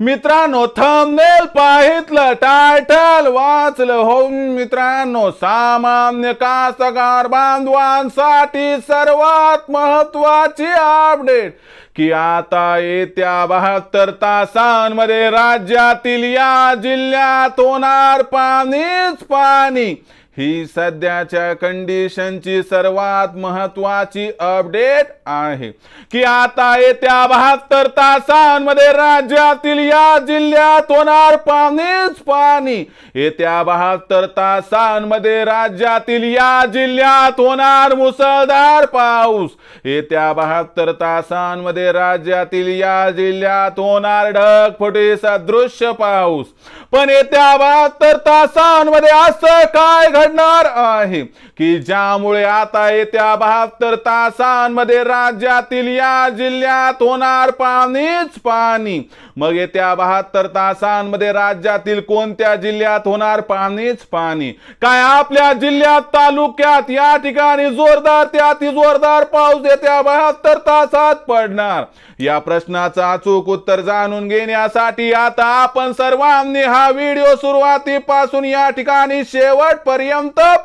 मित्रांनो thumbnail पाहितलं title वाचलं हो मित्रांनो सामान्य कास्तकार बांधवांसाठी सर्वात महत्वाची अपडेट की आता येत्या बहात्तर तासांमध्ये राज्यातील या जिल्ह्यात होणार पाणीच पाणी ही सध्याच्या कंडिशनची सर्वात महत्वाची अपडेट आहे. की आता येत्या बहात्तर तासांमध्ये राज्यातील या जिल्ह्यात होणार पाणीच पाणी. येत्या बहात्तर तासांमध्ये राज्यातील या जिल्ह्यात होणार मुसळधार पाऊस. येत्या बहात्तर तासांमध्ये राज्यातील या जिल्ह्यात होणार ढगफुटी सदृश्य पाऊस. पण येत्या बहात्तर तासांमध्ये असं काय घडणार आहे की ज्यामुळे आता येत्या बहात्तर तासांमध्ये राज्यातील या जिल्ह्यात होणार पाणीच पाणी? मग येत्या बहात्तर तासांमध्ये राज्यातील कोणत्या जिल्ह्यात होणार पाणीच पाणी? काय आपल्या जिल्ह्यात तालुक्यात या ठिकाणी जोरदार ते अति जोरदार पाऊस येत्या बहात्तर तासात पडणार? या प्रश्नाचं अचूक उत्तर जाणून घेण्यासाठी आता आपण सर्वांनी हा व्हिडिओ सुरुवातीपासून या ठिकाणी शेवटपर्यंत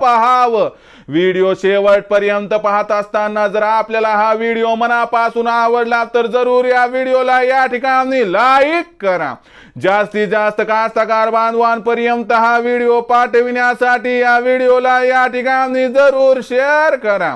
पहावं. व्हिडिओ शेवटपर्यंत पाहत असताना जर आपल्याला हा व्हिडिओ मनापासून आवडला तर जरूर या व्हिडिओला या ठिकाणी लाईक करा. जास्तीत जास्त कास्तकार बांधवांपर्यंत हा व्हिडिओ पाठविण्यासाठी या व्हिडिओला या ठिकाणी जरूर शेअर करा.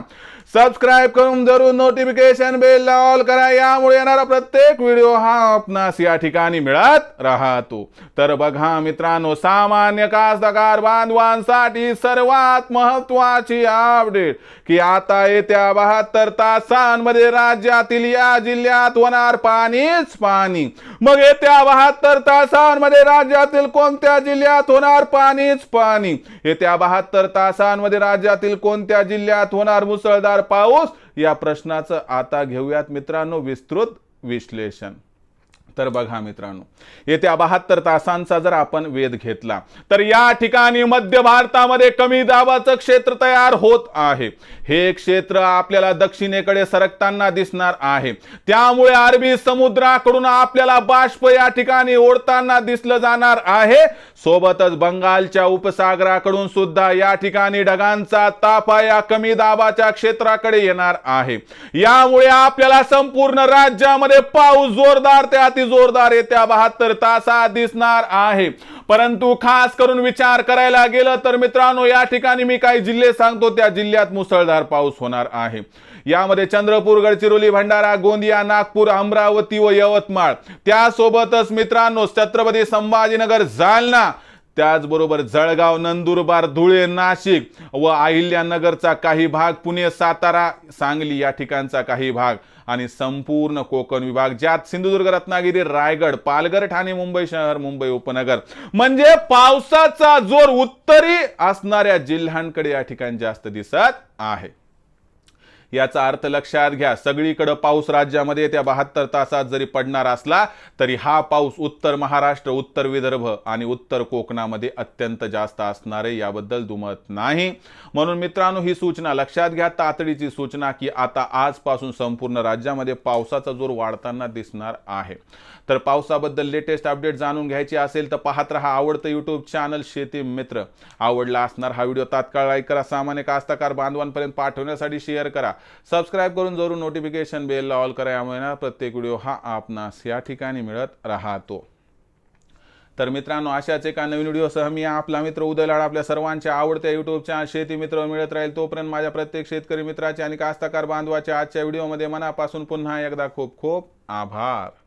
सबस्क्राईब करून जरूर नोटिफिकेशन बेल ऑल करा. यामुळे येणारा प्रत्येक व्हिडिओ हा आपणास या ठिकाणी मिळत राहतो. तर बघा मित्रांनो सामान्य कास्तकार बांधवांसाठी सर्वात महत्वाची अपडेट की आता येत्या बहात्तर तासांमध्ये राज्यातील या जिल्ह्यात होणार पाणीच पाणी. मग येत्या बहात्तर तासांमध्ये राज्यातील कोणत्या जिल्ह्यात होणार पाणीच पाणी? येत्या बहात्तर तासांमध्ये राज्यातील कोणत्या जिल्ह्यात होणार मुसळधार पाऊस? या प्रश्नाचं आता घेऊयात मित्रांनो विस्तृत विश्लेषण. तर बघा मित्रांनो येत्या बहात्तर तासांचा जर आपण वेध घेतला तर या ठिकाणी मध्य भारतामध्ये कमी दाबाचं क्षेत्र तयार होत आहे. हे क्षेत्र आपल्याला दक्षिणेकडे सरकताना दिसणार आहे. त्यामुळे अरबी समुद्राकडून आपल्याला बाष्प या ठिकाणी ओढताना दिसलं जाणार आहे. सोबतच बंगालच्या उपसागराकडून सुद्धा या ठिकाणी ढगांचा ताफा या कमी दाबाच्या क्षेत्राकडे येणार आहे. यामुळे आपल्याला संपूर्ण राज्यामध्ये पाऊस जोरदार ते अगदी जोरदार येत्या बहात्तर तासात दिसणार आहे. परंतु खास करून विचार करायला गेलं तर मित्रांनो या ठिकाणी मी काही जिल्हे सांगतो त्या जिल्ह्यात मुसळधार पाऊस होणार आहे. यामध्ये चंद्रपूर गडचिरोली भंडारा गोंदिया नागपूर अमरावती व यवतमाळ. त्यासोबतच मित्रांनो छत्रपती संभाजीनगर जालना त्याचबरोबर जळगाव नंदुरबार धुळे नाशिक व अहिल्यानगरचा काही भाग पुणे सातारा सांगली या ठिकाणचा काही भाग आणि संपूर्ण कोकण विभाग ज्यात सिंधुदुर्ग रत्नागिरी रायगड पालघर ठाणे मुंबई शहर मुंबई उपनगर. म्हणजे पावसाचा जोर उत्तरी असणाऱ्या जिल्ह्यांकडे या ठिकाणी जास्त दिसत आहे. याचा अर्थ लक्षात घ्या सगळीकडं पाऊस राज्यामध्ये त्या बहात्तर तासात जरी पडणार असला तरी हा पाऊस उत्तर महाराष्ट्र उत्तर विदर्भ आणि उत्तर कोकणामध्ये अत्यंत जास्त असणार आहे याबद्दल दुमत नाही. म्हणून मित्रांनो ही सूचना लक्षात घ्या तातडीची सूचना की आता आजपासून संपूर्ण राज्यामध्ये पावसाचा जोर वाढताना दिसणार आहे. तर पावसाबद्दल लेटेस्ट अपडेट जाणून घ्यायची असेल तर पाहत रहा आवडतं युट्यूब चॅनल शेती मित्र. आवडला असणार हा व्हिडिओ तात्काळ लाईक करा सामान्य कास्तकार बांधवांपर्यंत पाठवण्यासाठी शेअर करा. सबस्क्राईब करून जरूर नोटिफिकेशन बेलला ऑल करा. यामुळे ना प्रत्येक व्हिडिओ हा आपणास या ठिकाणी मिळत राहतो. तर मित्रांनो अशाच एका नवीन व्हिडिओसह मी आपला मित्र उदय लाड आपल्या सर्वांच्या आवडत्या युट्यूबच्या शेती मित्र मिळत राहील तोपर्यंत माझ्या प्रत्येक शेतकरी मित्राचे आणि कास्तकार बांधवाच्या आजच्या व्हिडिओमध्ये मनापासून पुन्हा एकदा खूप खूप आभार.